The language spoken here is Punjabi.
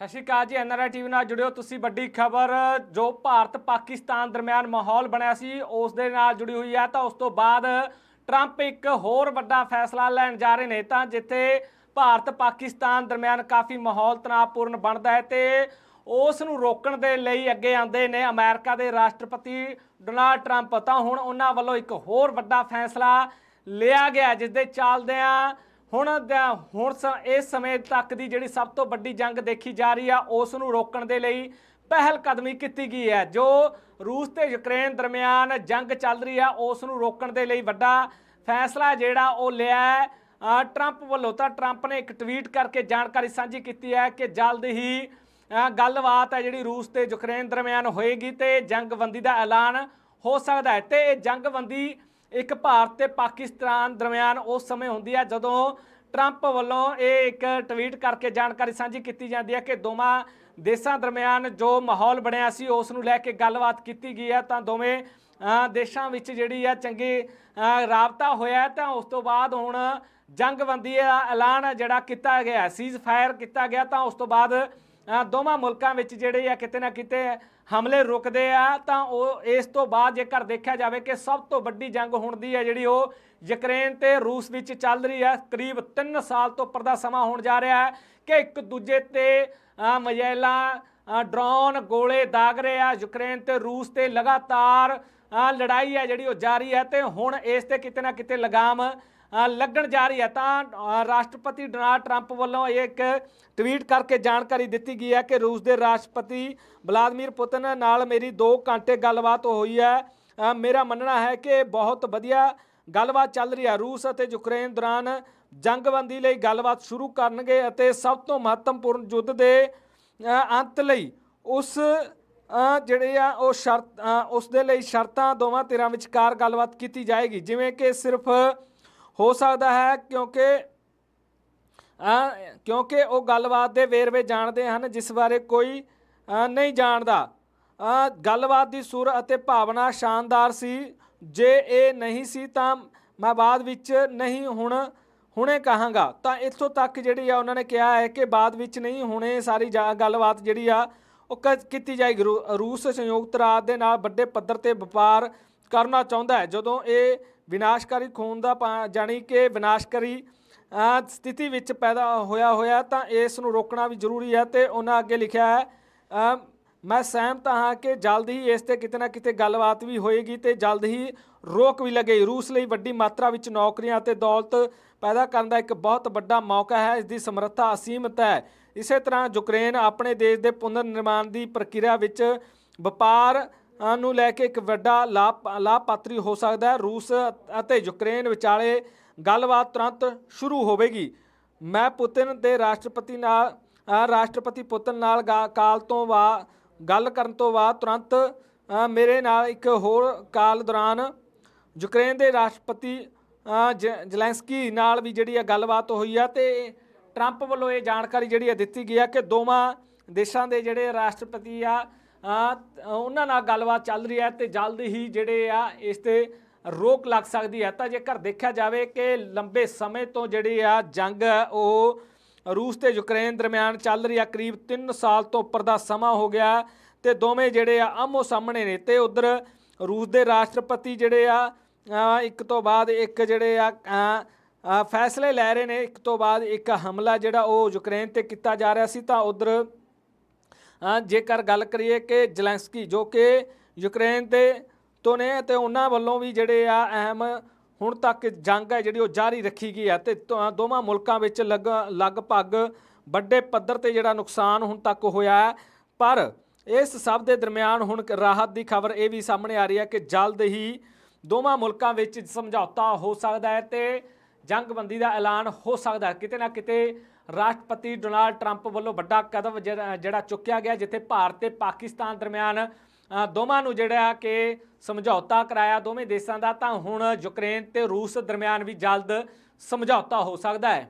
ਸਤਿ ਸ਼੍ਰੀ ਅਕਾਲ ਜੀ ਐਨਆਰਆਈ ਟੀਵੀ ਨਾਲ ਜੁੜਿਓ ਤੁਸੀਂ ਵੱਡੀ ਖਬਰ, ਜੋ ਭਾਰਤ ਪਾਕਿਸਤਾਨ ਦਰਮਿਆਨ ਮਾਹੌਲ ਬਣਿਆ ਸੀ, ਉਸ ਦੇ ਨਾਲ ਜੁੜੀ ਹੋਈ ਹੈ, ਤਾਂ ਉਸ ਤੋਂ ਬਾਅਦ ਟਰੰਪ ਇੱਕ ਹੋਰ ਵੱਡਾ ਫੈਸਲਾ ਲੈਣ ਜਾ ਰਹੇ ਨੇ, ਤਾਂ ਜਿੱਥੇ ਭਾਰਤ ਪਾਕਿਸਤਾਨ ਦਰਮਿਆਨ ਕਾਫੀ ਮਾਹੌਲ ਤਣਾਅਪੂਰਨ ਬਣਦਾ ਹੈ ਤੇ ਉਸ ਨੂੰ ਰੋਕਣ ਦੇ ਲਈ ਅੱਗੇ ਆਉਂਦੇ ਨੇ ਅਮਰੀਕਾ ਦੇ ਰਾਸ਼ਟਰਪਤੀ ਡੋਨਾਲਡ ਟਰੰਪ, ਤਾਂ ਹੁਣ ਉਹਨਾਂ ਵੱਲੋਂ ਇੱਕ ਹੋਰ ਵੱਡਾ ਫੈਸਲਾ ਲਿਆ ਗਿਆ, ਜਿਸ ਦੇ ਚੱਲਦਿਆਂ ਹੁਣ ਹੁਣ ਸ- ਇਸ ਸਮੇਂ ਤੱਕ ਦੀ ਜਿਹੜੀ ਸਭ ਤੋਂ ਵੱਡੀ ਜੰਗ ਦੇਖੀ ਜਾ ਰਹੀ ਆ, ਉਸ ਨੂੰ ਰੋਕਣ ਦੇ ਲਈ ਪਹਿਲ ਕਦਮੀ ਕੀਤੀ ਗਈ ਹੈ। ਜੋ ਰੂਸ ਤੇ ਯੂਕਰੇਨ ਦਰਮਿਆਨ ਜੰਗ ਚੱਲ ਰਹੀ ਆ, ਉਸ ਨੂੰ ਰੋਕਣ ਦੇ ਲਈ ਵੱਡਾ ਫੈਸਲਾ ਜਿਹੜਾ ਉਹ ਲਿਆ ਹੈ। ਟਰੰਪ ਵੱਲੋਂ ਤਾਂ ਟਰੰਪ ਨੇ ਇੱਕ ਟਵੀਟ ਕਰਕੇ ਜਾਣਕਾਰੀ ਸਾਂਝੀ ਕੀਤੀ ਹੈ ਕਿ ਜਲਦ ਹੀ ਗੱਲਬਾਤ ਹੈ ਜਿਹੜੀ ਰੂਸ ਤੇ ਯੂਕਰੇਨ ਦਰਮਿਆਨ ਹੋਏਗੀ ਤੇ ਜੰਗਬੰਦੀ ਦਾ ਐਲਾਨ ਹੋ ਸਕਦਾ ਹੈ। ਤੇ ਇਹ ਜੰਗਬੰਦੀ ਇੱਕ ਭਾਰਤ ਤੇ ਪਾਕਿਸਤਾਨ ਦਰਮਿਆਨ ਉਸ ਸਮੇਂ ਹੁੰਦੀ ਹੈ ਜਦੋਂ ਟਰੰਪ ਵੱਲੋਂ ਇਹ ਇੱਕ ਟਵੀਟ ਕਰਕੇ ਜਾਣਕਾਰੀ ਸਾਂਝੀ ਕੀਤੀ ਜਾਂਦੀ ਹੈ ਕਿ ਦੋਵਾਂ ਦੇਸ਼ਾਂ ਦਰਮਿਆਨ ਜੋ ਮਾਹੌਲ ਬਣਿਆ ਸੀ, ਉਸ ਨੂੰ ਲੈ ਕੇ ਗੱਲਬਾਤ ਕੀਤੀ ਗਈ ਹੈ ਤਾਂ ਦੋਵੇਂ ਦੇਸ਼ਾਂ ਵਿੱਚ ਜਿਹੜੀ ਹੈ ਚੰਗੀ ਰਾਬਤਾ ਹੋਇਆ। ਤਾਂ ਉਸ ਤੋਂ ਬਾਅਦ ਹੁਣ ਜੰਗਬੰਦੀ ਦਾ ਐਲਾਨ ਜਿਹੜਾ ਕੀਤਾ ਗਿਆ ਸੀਜ਼ ਫਾਇਰ ਕੀਤਾ ਗਿਆ। ਤਾਂ ਉਸ ਤੋਂ ਬਾਅਦ ਦੋਵਾਂ ਮੁਲਕਾਂ ਵਿੱਚ ਜਿਹੜੇ ਆ ਕਿਤੇ ਨਾ ਕਿਤੇ ਹਮਲੇ ਰੁਕਦੇ ਆ ਤਾਂ ਉਹ ਇਸ ਤੋਂ ਬਾਅਦ ਜੇਕਰ ਦੇਖਿਆ ਜਾਵੇ ਕਿ ਸਭ ਤੋਂ ਵੱਡੀ ਜੰਗ ਹੁਣ ਦੀ ਹੈ ਜਿਹੜੀ ਉਹ ਯੂਕਰੇਨ ਤੇ ਰੂਸ ਵਿੱਚ ਚੱਲ ਰਹੀ ਹੈ। ਕਰੀਬ 3 ਸਾਲ ਤੋਂ ਉੱਪਰ ਦਾ ਸਮਾਂ ਹੋਣ ਜਾ ਰਿਹਾ ਹੈ ਕਿ ਇੱਕ ਦੂਜੇ ਤੇ ਅ, ਡਰੋਨ ਗੋਲੇ ਦਾਗ ਰਹੇ ਆ। ਯੂਕਰੇਨ ਤੇ ਰੂਸ ਤੇ ਲਗਾਤਾਰ ਲੜਾਈ ਹੈ ਜਿਹੜੀ ਉਹ ਜਾਰੀ ਹੈ ਤੇ ਹੁਣ ਇਸ ਤੇ ਕਿਤੇ ਨਾ ਕਿਤੇ ਲਗਾਮ ਲੱਗਣ ਜਾ ਰਹੀ ਹੈ। ਤਾਂ ਰਾਸ਼ਟਰਪਤੀ ਡੋਨਾਲਡ ਟਰੰਪ ਵੱਲੋਂ ਇਹ ਇੱਕ ਟਵੀਟ ਕਰਕੇ ਜਾਣਕਾਰੀ ਦਿੱਤੀ ਗਈ ਹੈ ਕਿ ਰੂਸ ਦੇ ਰਾਸ਼ਟਰਪਤੀ ਵਲਾਦੀਮੀਰ ਪੁਤਿਨ ਨਾਲ ਮੇਰੀ 2 ਘੰਟੇ ਗੱਲਬਾਤ ਹੋਈ ਹੈ। ਮੇਰਾ ਮੰਨਣਾ ਹੈ ਕਿ ਬਹੁਤ ਵਧੀਆ ਗੱਲਬਾਤ ਚੱਲ ਰਹੀ ਹੈ। ਰੂਸ ਅਤੇ ਯੂਕਰੇਨ ਦੌਰਾਨ ਜੰਗਬੰਦੀ ਲਈ ਗੱਲਬਾਤ ਸ਼ੁਰੂ ਕਰਨਗੇ ਅਤੇ ਸਭ ਤੋਂ ਮਹੱਤਵਪੂਰਨ ਯੁੱਧ ਦੇ ਅੰਤ ਲਈ ਉਸ ਅ, ਜਿਹੜੇ ਆ ਉਹ ਸ਼ਰਤ ਉਸ ਦੇ ਲਈ ਸ਼ਰਤਾਂ ਦੋਵਾਂ ਧਿਰਾਂ ਵਿਚਕਾਰ ਗੱਲਬਾਤ ਕੀਤੀ ਜਾਏਗੀ। ਜਿਵੇਂ ਕਿ ਸਿਰਫ ਹੋ ਸਕਦਾ ਹੈ ਕਿਉਂਕਿ ਕਿਉਂਕਿ ਉਹ ਗੱਲਬਾਤ ਦੇ ਵੇਰਵੇ ਜਾਣਦੇ ਹਨ, ਜਿਸ ਬਾਰੇ ਕੋਈ ਨਹੀਂ ਜਾਣਦਾ। ਗੱਲਬਾਤ ਦੀ ਸੁਰ ਅਤੇ ਭਾਵਨਾ ਸ਼ਾਨਦਾਰ ਸੀ। ਜੇ ਇਹ ਨਹੀਂ ਸੀ ਤਾਂ ਮੈਂ ਬਾਅਦ ਵਿੱਚ ਨਹੀਂ ਹੁਣ, ਹੁਣੇ ਕਹਾਂਗਾ। ਤਾਂ ਇੱਥੋਂ ਤੱਕ ਜਿਹੜੀ ਆ ਉਹਨਾਂ ਨੇ ਕਿਹਾ ਹੈ ਕਿ ਬਾਅਦ ਵਿੱਚ ਨਹੀਂ, ਹੁਣੇ ਸਾਰੀ ਜਾ- ਗੱਲਬਾਤ ਜਿਹੜੀ ਆ, ਉਹ ਕ- ਕੀਤੀ ਜਾਏਗੀ। ਰੂ- ਰੂਸ ਸੰਯੁਕਤ ਰਾਜ ਦੇ ਨਾਲ ਵੱਡੇ ਪੱਧਰ ਤੇ ਵਪਾਰ ਕਰਨਾ ਚਾਹੁੰਦਾ ਹੈ। ਜਦੋਂ ਇਹ ਵਿਨਾਸ਼ਕਾਰੀ ਖੂਨ ਦਾ ਪਾ- ਜਾਣੀ ਕਿ ਵਿਨਾਸ਼ਕਾਰੀ ਸਥਿਤੀ ਵਿੱਚ ਪੈਦਾ ਹੋਇਆ ਹੋਇਆ ਤਾਂ ਇਸ ਨੂੰ ਰੋਕਣਾ ਵੀ ਜ਼ਰੂਰੀ ਹੈ ਤੇ ਉਹਨਾਂ ਅੱਗੇ ਲਿਖਿਆ ਹੈ ਮੈਂ ਸਹਿਮਤ ਹਾਂ ਕਿ ਜਲਦ ਹੀ ਇਸ ਤੇ ਕਿਤੇ ਨਾ ਕਿਤੇ ਗੱਲਬਾਤ ਵੀ ਹੋਏਗੀ ਤੇ ਜਲਦ ਹੀ ਰੋਕ ਵੀ ਲੱਗੇ। ਰੂਸ ਲਈ ਵੱਡੀ ਮਾਤਰਾ ਵਿੱਚ ਨੌਕਰੀਆਂ ਅਤੇ ਦੌਲਤ ਪੈਦਾ ਕਰਨ ਦਾ ਇੱਕ ਬਹੁਤ ਵੱਡਾ ਮੌਕਾ ਹੈ, ਇਸ ਦੀ ਸਮਰੱਥਾ ਅਸੀਮਤ ਹੈ ਇਸੇ ਤਰ੍ਹਾਂ ਯੂਕਰੇਨ ਆਪਣੇ ਦੇਸ਼ ਦੇ ਪੁਨਰ ਨਿਰਮਾਣ ਦੀ ਪ੍ਰਕਿਰਿਆ ਵਿੱਚ ਵਪਾਰ ਨੂੰ ਲੈ ਕੇ ਇੱਕ ਵੱਡਾ ਲਾਭ ਲਾਭਪਾਤਰੀ ਹੋ ਸਕਦਾ ਹੈ। ਰੂਸ ਅਤੇ ਯੂਕਰੇਨ ਵਿਚਾਲੇ ਗੱਲਬਾਤ ਤੁਰੰਤ ਸ਼ੁਰੂ ਹੋਵੇਗੀ। ਮੈਂ ਪੁਤਿਨ ਦੇ ਰਾਸ਼ਟਰਪਤੀ ਨਾਲ ਰਾਸ਼ਟਰਪਤੀ ਪੁਤਿਨ ਨਾਲ ਗਾ- ਕਾਲ ਤੋਂ ਬਾ ਗੱਲ ਕਰਨ ਤੋਂ ਬਾਅਦ ਤੁਰੰਤ ਮੇਰੇ ਨਾਲ ਇੱਕ ਹੋਰ ਕਾਲ ਦੌਰਾਨ ਯੂਕਰੇਨ ਦੇ ਰਾਸ਼ਟਰਪਤੀ ਜ- ਜ਼ੈਲੈਂਸਕੀ ਨਾਲ ਵੀ ਜਿਹੜੀ ਆ ਗੱਲਬਾਤ ਹੋਈ ਆ ਤੇ ਟਰੰਪ ਵੱਲੋਂ ਇਹ ਜਾਣਕਾਰੀ ਜਿਹੜੀ ਆ ਦਿੱਤੀ ਗਈ ਆ ਕਿ ਦੋਵਾਂ ਦੇਸ਼ਾਂ ਦੇ ਜਿਹੜੇ ਰਾਸ਼ਟਰਪਤੀ ਆ ਉਹਨਾਂ ਨਾਲ ਗੱਲਬਾਤ ਚੱਲ ਰਹੀ ਹੈ ਤੇ ਜਲਦ ਹੀ ਜਿਹੜੇ ਆ ਇਸ ਤੇ ਰੋਕ ਲੱਗ ਸਕਦੀ ਹੈ। ਤਾਂ ਜੇਕਰ ਦੇਖਿਆ ਜਾਵੇ ਕਿ ਲੰਬੇ ਸਮੇਂ ਤੋਂ ਜਿਹੜੀ ਆ ਜੰਗ ਉਹ ਰੂਸ ਤੇ ਯੂਕਰੇਨ ਦਰਮਿਆਨ ਚੱਲ ਰਹੀ ਆ। ਕਰੀਬ 3 ਸਾਲ ਤੋਂ ਉੱਪਰ ਦਾ ਸਮਾਂ ਹੋ ਗਿਆ ਤੇ ਦੋਵੇਂ ਜਿਹੜੇ ਆ ਆਮੋ ਸਾਹਮਣੇ ਨੇ ਤੇ ਉਧਰ ਰੂਸ ਦੇ ਰਾਸ਼ਟਰਪਤੀ ਜਿਹੜੇ ਆ ਇੱਕ ਤੋਂ ਬਾਅਦ ਇੱਕ ਜਿਹੜੇ ਆ ਫੈਸਲੇ ਲੈ ਰਹੇ ਨੇ। ਇੱਕ ਤੋਂ ਬਾਅਦ ਇੱਕ ਹਮਲਾ ਜਿਹੜਾ ਉਹ ਯੂਕਰੇਨ ਤੇ ਕੀਤਾ ਜਾ ਰਿਹਾ ਸੀ। ਤਾਂ ਉਧਰ ਜੇਕਰ ਗੱਲ ਕਰੀਏ ਕਿ ਜ਼ੈਲੈਂਸਕੀ, ਜੋ ਕਿ ਯੂਕਰੇਨ ਦੇ ਤੋਂ ਨੇ ਤੇ ਉਹਨਾਂ ਵੱਲੋਂ ਵੀ ਜਿਹੜੇ ਆ ਅਹਿਮ ਹੁਣ ਤੱਕ ਜੰਗ ਹੈ ਜਿਹੜੀ ਉਹ ਜਾਰੀ ਰੱਖੀ ਗਈ ਹੈ ਤੇ ਦੋਵਾਂ- ਮੁਲਕਾਂ ਵਿੱਚ ਲਗ, ਲਗਭਗ ਵੱਡੇ ਪੱਧਰ ਤੇ ਜਿਹੜਾ ਨੁਕਸਾਨ ਹੁਣ ਤੱਕ ਹੋਇਆ ਪਰ ਇਸ ਸਭ ਦੇ ਦਰਮਿਆਨ ਹੁਣ ਰਾਹਤ ਦੀ ਖਬਰ ਇਹ ਵੀ ਸਾਹਮਣੇ ਆ ਰਹੀ ਹੈ ਕਿ ਜਲਦ ਹੀ ਦੋਵਾਂ ਮੁਲਕਾਂ ਵਿੱਚ ਸਮਝੌਤਾ ਹੋ ਸਕਦਾ ਹੈ ਤੇ ਜੰਗਬੰਦੀ ਦਾ ਐਲਾਨ ਹੋ ਸਕਦਾ ਕਿਤੇ ਨਾ ਕਿਤੇ ਰਾਸ਼ਟਰਪਤੀ ਡੋਨਾਲਡ ਟਰੰਪ ਵੱਲੋਂ ਵੱਡਾ ਕਦਮ ਜਿਹੜਾ ਚੁੱਕਿਆ ਗਿਆ ਜਿੱਥੇ ਭਾਰਤ ਤੇ ਪਾਕਿਸਤਾਨ ਦਰਮਿਆਨ ਦੋਵਾਂ ਨੂੰ ਜਿਹੜਾ ਕਿ ਸਮਝੌਤਾ ਕਰਾਇਆ ਦੋਵੇਂ ਦੇਸ਼ਾਂ ਦਾ, ਤਾਂ ਹੁਣ ਯੂਕਰੇਨ ਤੇ ਰੂਸ ਦਰਮਿਆਨ ਵੀ ਜਲਦ ਸਮਝੌਤਾ ਹੋ ਸਕਦਾ ਹੈ।